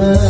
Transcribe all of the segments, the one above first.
จ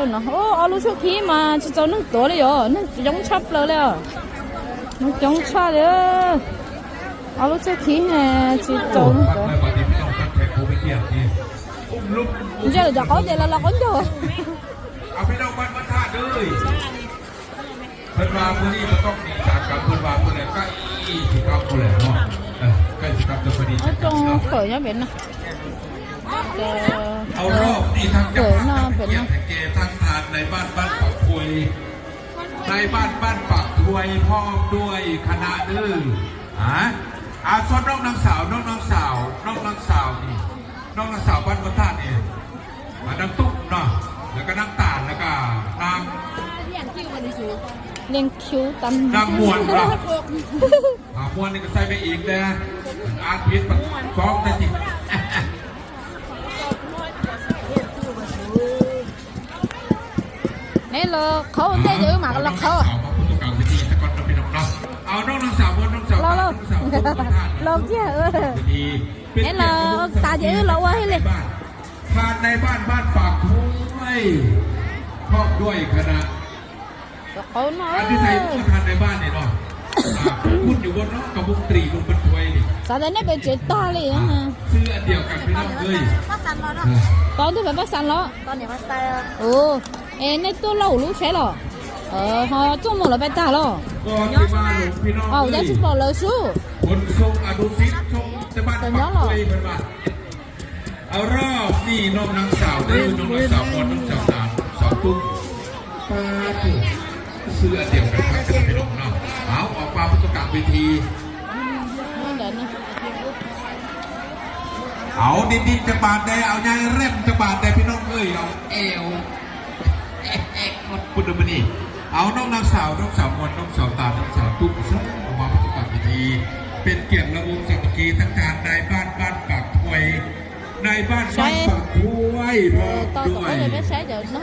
phở nó đâu nó ô ở lúc trước khi mà chỉ cho nó tổ đi rồi nó giống chắp rồi đấy nó giống chắp đấy ở lúc trước khi nè chỉ cho nó วัด tổ ไม่วันนี้พี่น้องตั้งแต่โควิดเนี่ยนี่อุ้มลุก giờ là có thì là là có rồi เอาพี่น้องวัดมาท่าเลยเพิ่นว่ามื้อนี้ก็ต้องมีจากกับเพิ่นว่าเพิ่นเลยใกล้สิครับเพิ่นเลยเนาะเออใกล้สิครับจะพอดี ở จะกลับ trong เนาะ phở nhá biển nè เอารอบนี่ทั้งจังหวัดทั้งเกยรติเกทั้งทานในบ้านบ้านปากคุย ในบ้านบ้านปากถวยพ่อด้วยคณะเด้อฮะอาส่วนน้องนางสาวน้องนางสาวน้องนางสาวนี่น้องนางสาวบ้านวัดท่านี่อ่านางตุ๊กเนาะแล้วก็นางตาลแล้วก็นาง liên khiếu tâm นางมวนเนาะอ่ามวนนี่ก็ใส่ไปอีกนะอาร์ตพิษฟ้องได้จ สาว lâu chứ ơi ดีเป็น này là ta dễ lâu ấy ใน liền บ้านทานในบ้านบ้านปากทุ่ยครอบด้วยคณะ khó nó อันที่ใส่ก็ทานในบ้านนี่เนาะอ่าพูดอยู่บนเนาะกับวงตรีลงบนถ้วยนี่ sao đây nó bị chết to liền á mà ซื้ออันเดียวกันพี่น้องเลย con tôi phải bắt sẵn đó con này bắt tay không? ừ em này tôi lâu lúc sẽ rồi ờ họ chung một là phải trả rồi ก็ที่มาหลวงพี่น้อง ờ เล giá ย chút bỏ lời số คนทร งอนุสิทธิ์ทรงจะบ้านปักคุยเหมือนว่าเอารอบนี่น้องนางสาวได้น้องนางสาวมนน้องสาวสามสาวตุ้งป้าถูกซื้อเดียวกันครับจะไปลงเนาะเอาออกมาพุทธกรรมเวทีเอาดินดินจะบาดแดเอายายเร่มจะบาดแดพี่น้องเอ้ยเอาเอว เอ๊ะเอ๊ะหมดปุดมานี่เอาน้องนางสาวน้องสาวมนน้องสาวตาน้องสาวตุ้งซึ่งออกมาพุทธกรรมเวทีเป็นเกียรติระวงสามัคคีทั้งการในบ้านปากถวยในบ้านบ้านปากถวยพร้อม tao ด้ có วย thể biết xét được nó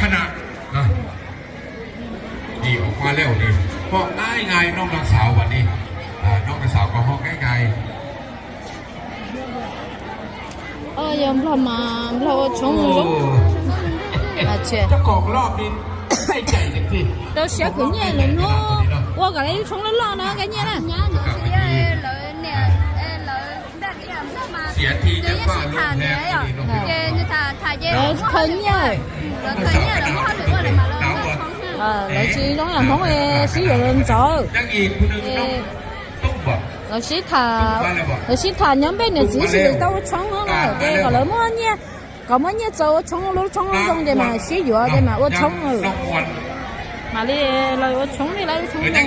ขนาดนะดีออกมาแล้วดีห้องง่ายไงน้องนางสาววันนี้อ่าน้องนางสาวก็ห้องง่ายไง ờ giờ lo mà lo โอ้ chống lúc à chị เจ้าของ Dạ, à chè chắc còn lo đi hay chạy được gì đâu sẽ cũng nhẹ là nó. qua cả đấy xuống nó lo nó cái nhẹ nè đấy thân nhá. Ờ lấy chỉ giống là không ai sử dụng lên chỗ. Lấy dạ. chỉ thà lấy chỉ thà nhóm bên này chỉ sử dụng tao trống hơn rồi cái còn lấy mua nhé còn mấy nhớ cháu chống lúa chống lúa trong đây mà xí dừa đây mà ô chống rồi. mà đi lời ô chống đi lấy ô chống đây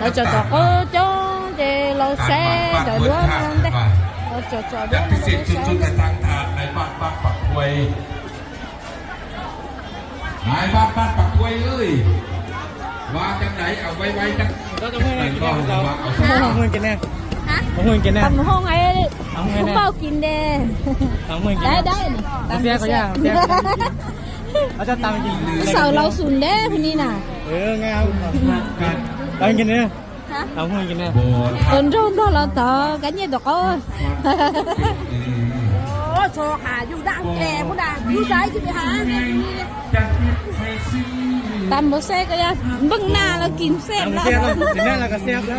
lấy cho tao có cho để lo xe đỡ đứa mà đây lo cho cho đứa mà xe. ai bác bác bạc quay ơi. Và trong đấy ông quay quay chắc đó trong này cái này เองินกินแน่ทำห้องไอ้เอาเงินแน่เากินเด้เอเงินกินได้ได้เสียก็ยากเสีาจะตามกินเสาเราสูนเด้พี่นี่น่ะเออไงเอาตังกินเนี่ยเอาเงินกินแน่ตอนรุ่นเราเราต่อกันยี่ดอกอ้โอ้โชว์หาอยู่ด้านแกผู้ด่าอยู่ซ้ายใช่ไหมฮะตำบุเซก็ยังบึ้งหน้าแล้วกินเซ่ตแล้วกินหน้แล้วก็เซ่แล้ว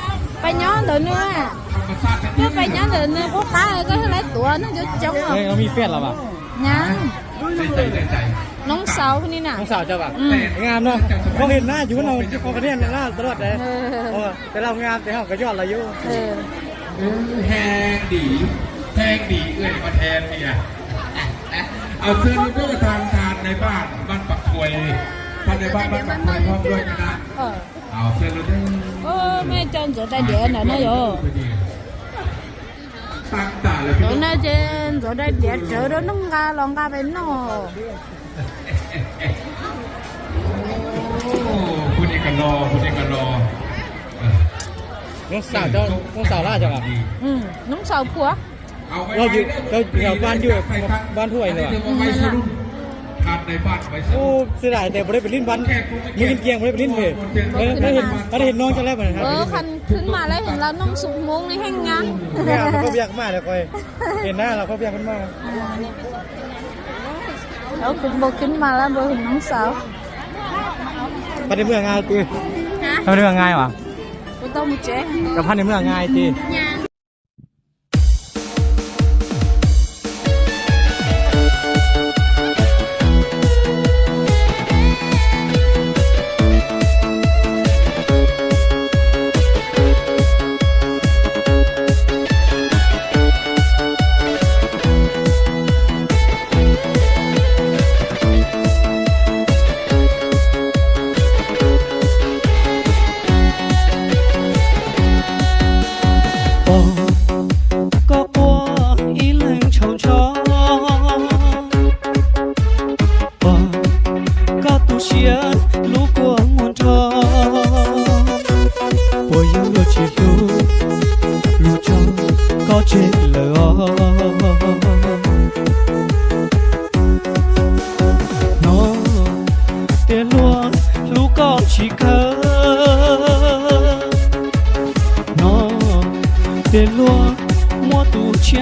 งปั้นแล้วเราสิตามเผ็ดๆให้เจ้ากินเออเพชรก็ยากจังจังส่วงเปียจังส่วงเปียไว้ลงมาแล้วลงมาแล้วพี่น้องเฮ้ยอ่าบุญพระบาทไปย้อนเดี๋ยวนี้ธรรมชาติ cứ ไปย้อนเดี๋ยวนี้พวกตาก็ lấy tuổi nó cho chống เฮ้ยเรามีเฟซเราป่ะ nhắn ใจใจใจใจน้องสาวคนนี้น่ะน้องสาวเจ้าป่ะอืมงามเนาะพอเห็นหน้าอยู่เราพอกันเนี่ยหน้าตลอดเลยแต่เรางามแต่เขาก็ยอดเราอยู่เออแทงดีแทงดีเอ้ยมาแทนเนี่ยเอาเสื้อเพื่อทางทานในบ้านบ้านปักควยท่านในบ้านบ้านปักควยพร้อมด้วยนะ ờ เอาเสื้อเราได้ ô mấy chân chỗ đây điện này nó vô ตั้งตาเลยพี่ chỗ น้อง này trên chỗ đây điện chỗ đó nó nga lòng nga bên nó โอ้คุณเอกรอคุณเอกรอน้องสาวเจ้าน้องสาวล่าเจ้าป่ะ ừ nóng sầu của เอาไว้เราอยู่เราอยู่บ้านอยู่บ้านถ้วยเลยเอา ไว้สรุปทานในบ้านไว้สโอ้รุปเสียดายแต่ไม่ได้ไปลิ้นบ้านมือกินเกียงไม่ได้ไปลิ้นเลยไม่ได้เห็นไม่ได้เห็นน้องจะแล้วเหมือนครับ ờ khăn ขึ้นมาแล้วเห็นเราน้องสุกมุ้งในแห้งงั้นงานเขาอยากมากเลยคอยเห็นหน้าเราเขาอยากกันมาก ở cũng bộ ขึ้นมาแล้ว bộ เห็นน้องสาวพันในเมืองง่ายจีพันในเมืองง่ายวะ bộ tao một trẻ กับพันในเมืองง่ายจี哦，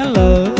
love.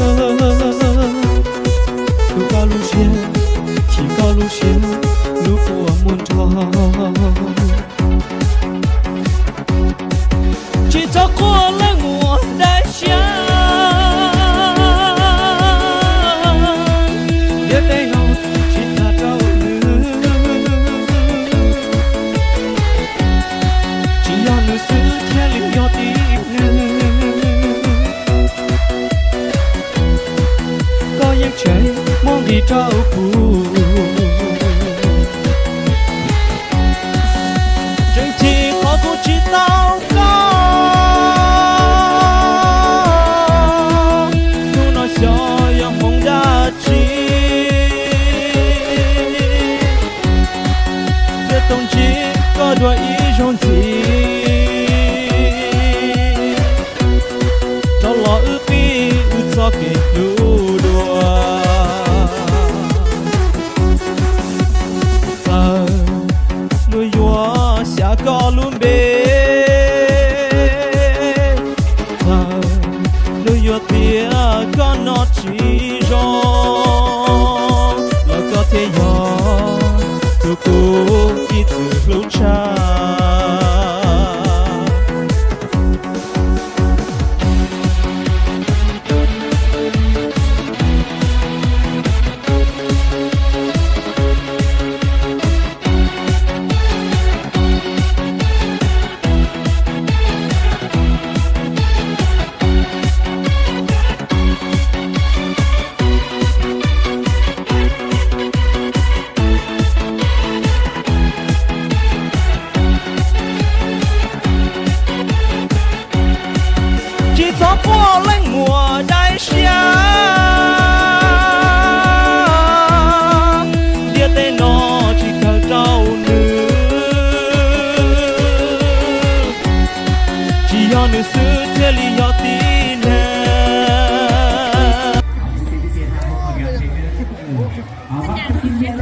Chỉ do nữ sư thế lý do tin nè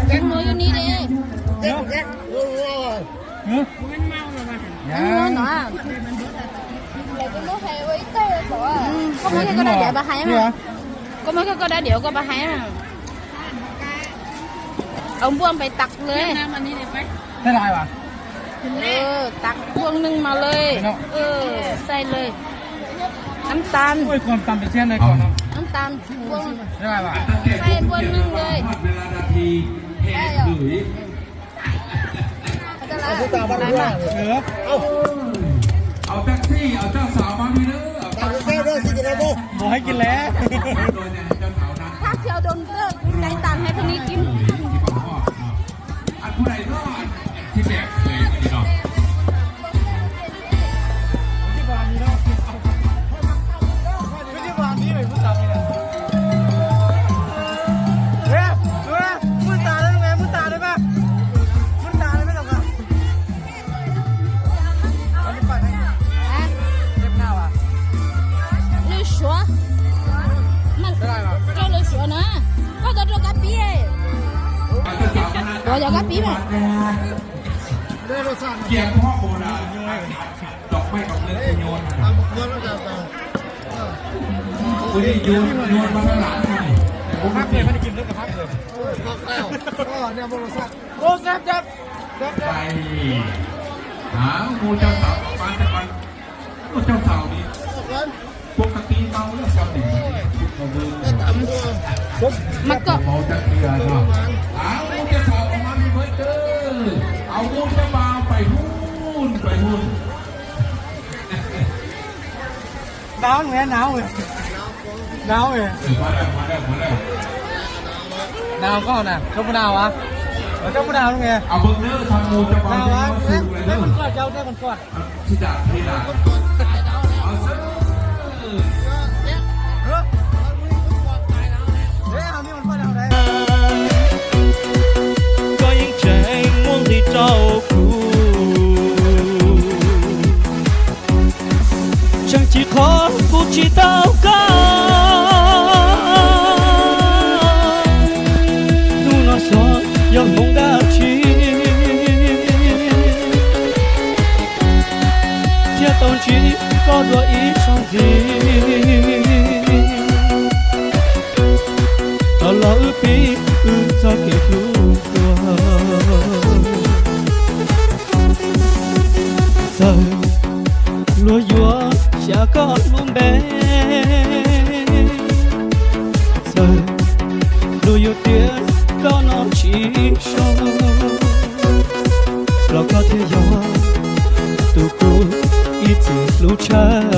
แกงน้อยอยู่นี่เด้เนาะ nó nó có mấy cái có đá đĩa bà hay mà có mấy cái có đá đĩa có bà hay mà ông buông phải tặc เลยได้ไรวะ เออ ตักพวงหนึ่งมาเลย เนาะ เออ ใส่เลย น้ำตาล โอ้ยความตำเป็นเช่นเลยก่อนเนาะน้ำตาลพวงได้ไรวะใส่พวงหนึ่งเลยทอดเวลานาทีเหตุหรือได้มาเออเอาแท็กซี่ เอาเจ้าสาวมาพี่เด้อเอาเจ้าสาวบอกให้กินแล้วโดยเนี่ยเจ้าสาวนั้นถ้าเคียวโดนเลิกใจตังให้คนนี้กินที่ผมบอกเนาะอันผู้ใดรอด เดียวกับปี๊บอะเกียงพ่อโบราณดอกไม้กับเลือดโยนวันนี้โยนโยนมาข้างหลังไงผมพักเลยไม่ได้กินเรื่องกับพักเลยโอ้แซ่บจับไปหางูเจ้าสาวมาแต่ก่อนงูเจ้าสาวนี่ปกติเมาแล้วเจ้าหนิเราเดินมันก็เมาจะเกลือเนาะเอางูเจ้าสาว เบิร์ดเด้อเอางูเจ้าบ่าวไปหุ่นไปหุ่นหนาวไงหนาวเลยหนาวเลยเออมาแล้วมาแล้วมาแล้วหนาวก็น่ะเจ้าผู้หนาวะเจ้าผู้หนาวไงเอาเบิ้งเด้อทำงูเจ้าหบ่านาววเด้วะอได้สูงเลยได้เด้อมันกอดเจ้าได้มันกอดที่ด่าที่ด่าเอาซะเฮ้ย rau chẳng chỉ khó phút chỉ tao cao chỉ có đôi ý trong gì Đó là ước ý, ước cho kẻ thú